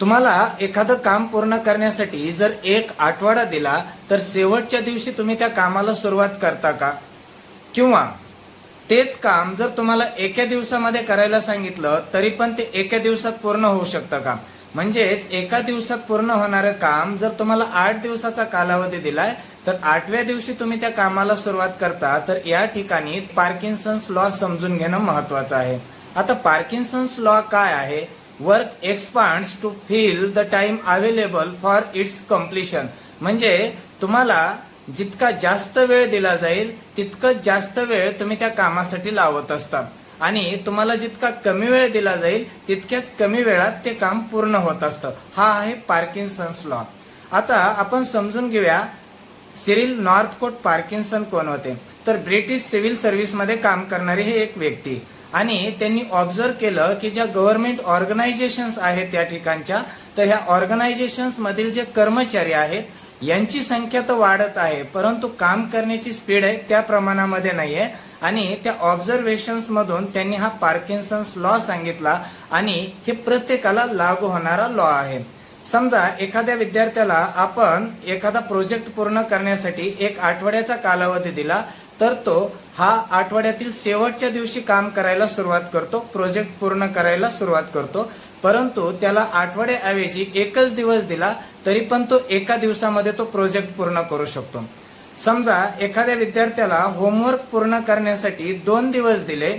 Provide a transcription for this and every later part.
तुम्हाला एखादं काम पूर्ण करण्यासाठी जर एक आठवडा दिला तर शेवटच्या दिवशी तुम्ही त्या कामाला सुरुवात करता का? किंवा तेच काम जर तुम्हाला एका दिवसामध्ये करायला सांगितलं तरी पण ते एका दिवसात पूर्ण होऊ शकतं का? म्हणजेच एका दिवसात पूर्ण होणारं काम जर तुम्हाला आठ दिवसाचा कालावधी दिलाय तर आठव्या दिवशी तुम्ही त्या कामाला सुरुवात करता तर या ठिकाणी पार्किन्सन्स लॉ समजून घेणं महत्वाचं आहे. आता पार्किन्सन्स लॉ काय आहे? Work expands to fill the time available for its completion म्हणजे तुम्हाला जितका जास्त वेळ दिला जाईल तितकं जास्त वेळ तुम्ही त्या कामासाठी लावत असता. आणि तुम्हाला जितका कमी वेळ दिला जाईल तितक्याच कमी वेळात ते काम पूर्ण होत असतं. हा आहे पार्किन्सन्स लॉ आता आपण समजून घेऊया सिरिल नॉर्थकोट पार्किन्सन कोण होते? तर ब्रिटिश सिव्हिल सर्व्हिसमध्ये काम करणारे हे एक व्यक्ती. आणि त्यांनी ऑब्झर्व केलं की ज्या गव्हर्नमेंट ऑर्गनायझेशन्स आहेत त्या ठिकाणच्या तर ह्या ऑर्गनायझेशन्स मधील जे कर्मचारी आहेत यांची संख्या तर वाढत आहे परंतु काम करण्याची स्पीड आहे त्या प्रमाणामध्ये नाही आहे आणि त्या ऑब्झर्वेशन्स मधून त्यांनी हा पार्किन्सन्स लॉ सांगितला आणि हे प्रत्येकाला लागू होणारा लॉ आहे. समजा एखाद्या विद्यार्थ्याला आपण एखादा प्रोजेक्ट पूर्ण करण्यासाठी एक आठवड्याचा कालावधी दिला तर तो हा आठवड्यातील शेवटच्या दिवशी काम करायला सुरुवात करतो प्रोजेक्ट पूर्ण करायला सुरुवात करतो. परंतु त्याला आठवड्याऐवजी एकच दिवस दिला तरी पण तो एका दिवसामध्ये तो प्रोजेक्ट पूर्ण करू शकतो. समजा एखाद्या विद्यार्थ्याला होमवर्क पूर्ण करण्यासाठी दोन दिवस दिले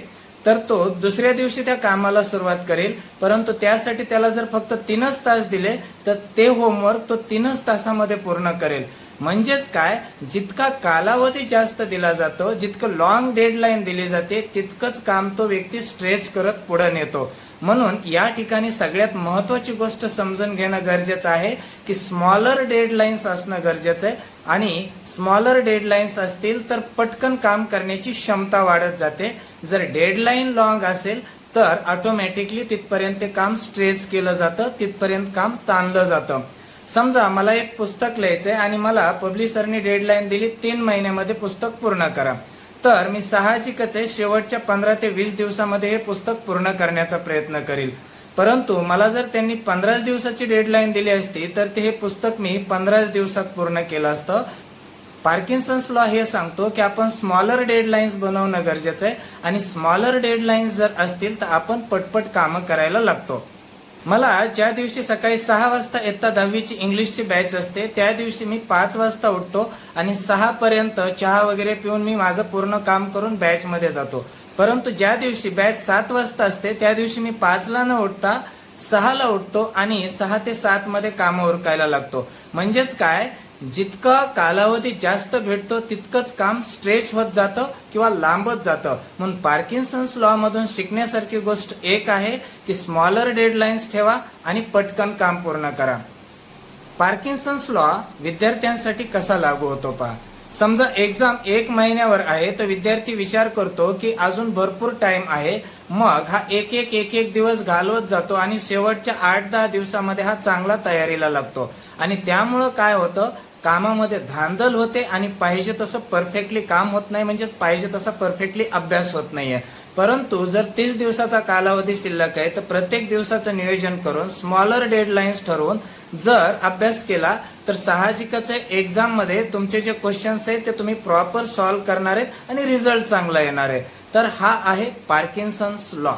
तर तो दुसऱ्या दिवशी त्या कामाला सुरुवात करेल. परंतु त्यासाठी त्याला जर फक्त तीनच तास दिले तर ते होमवर्क तो तीनच तासामध्ये पूर्ण करेल. म्हणजेच काय? जितका कालावधी जास्त दिला जातो जितकं लॉंग डेडलाईन दिली जाते तितकंच काम तो व्यक्ती स्ट्रेच करत पुढे नेतो. म्हणून या ठिकाणी सगळ्यात महत्वाची गोष्ट समजून घेणं गरजेचं आहे की स्मॉलर डेडलाईन्स असणं गरजेचं आहे आणि स्मॉलर डेडलाईन्स असतील तर पटकन काम करण्याची क्षमता वाढत जाते. जर डेडलाईन लॉंग असेल तर ऑटोमॅटिकली तिथपर्यंत ते काम स्ट्रेच केलं जातं तिथपर्यंत काम ताणलं जातं. समजा मला एक पुस्तक लिहायचं आहे आणि मला पब्लिशरने डेडलाईन दिली तीन महिन्यामध्ये पुस्तक पूर्ण करा. तर मी साहजिकच आहे शेवटच्या पंधरा ते वीस दिवसामध्ये हे पुस्तक पूर्ण करण्याचा प्रयत्न करील. परंतु मला जर त्यांनी पंधराच दिवसाची डेडलाईन दिली असती तर ते हे पुस्तक मी पंधराच दिवसात पूर्ण केलं असतं. पार्किन्सन्स लॉ हे सांगतो की आपण स्मॉलर डेडलाईन्स बनवणं गरजेचं आहे. आणि स्मॉलर डेडलाईन्स जर असतील तर आपण पटपट कामं करायला लागतो. मला ज्या दिवशी सकाळी सहा वाजता इयत्ता दहावीची इंग्लिशची बॅच असते त्या दिवशी मी पाच वाजता उठतो आणि सहा पर्यंत चहा वगैरे पिऊन मी माझं पूर्ण काम करून बॅच मध्ये जातो. परंतु ज्या दिवशी बॅच सात वाजता असते त्या दिवशी मी पाचला न उठता सहाला उठतो आणि सहा ते सात मध्ये कामं उरकायला लागतो. म्हणजेच काय? जितका कालावधी जास्त भेटतो तितकंच काम स्ट्रेच होत जातं किंवा लांबत जातं. म्हणून पार्किन्सन्स लॉ मधून शिकण्यासारखी गोष्ट एक आहे की स्मॉलर डेडलाईन्स ठेवा आणि पटकन काम पूर्ण करा. पार्किन्सन्स लॉ विद्यार्थ्यांसाठी कसा लागू होतो पहा. समजा एक्झाम एक महिन्यावर आहे तर विद्यार्थी विचार करतो की अजून भरपूर टाइम आहे. मग हा एक एक एक एक दिवस घालवत जातो आणि शेवटच्या आठ दहा दिवसामध्ये हा चांगला तयारीला लागतो. आणि त्यामुळं काय होतं? कामामध्ये धांदल होते आणि पाहिजे तसं परफेक्टली काम होत नाही म्हणजेच पाहिजे तसा परफेक्टली अभ्यास होत नाहीये. परंतु जर तीस दिवसाचा कालावधी शिल्लक आहे तर प्रत्येक दिवसाचं नियोजन करून स्मॉलर डेडलाईन्स ठरवून जर अभ्यास केला तर साहजिकच एक्झाममध्ये एक्झाममध्ये तुमचे जे क्वेश्चन्स आहेत ते तुम्ही प्रॉपर सॉल्व्ह करणार आहेत आणि रिझल्ट चांगला येणार आहे. तर हा आहे पार्किन्सन्स लॉ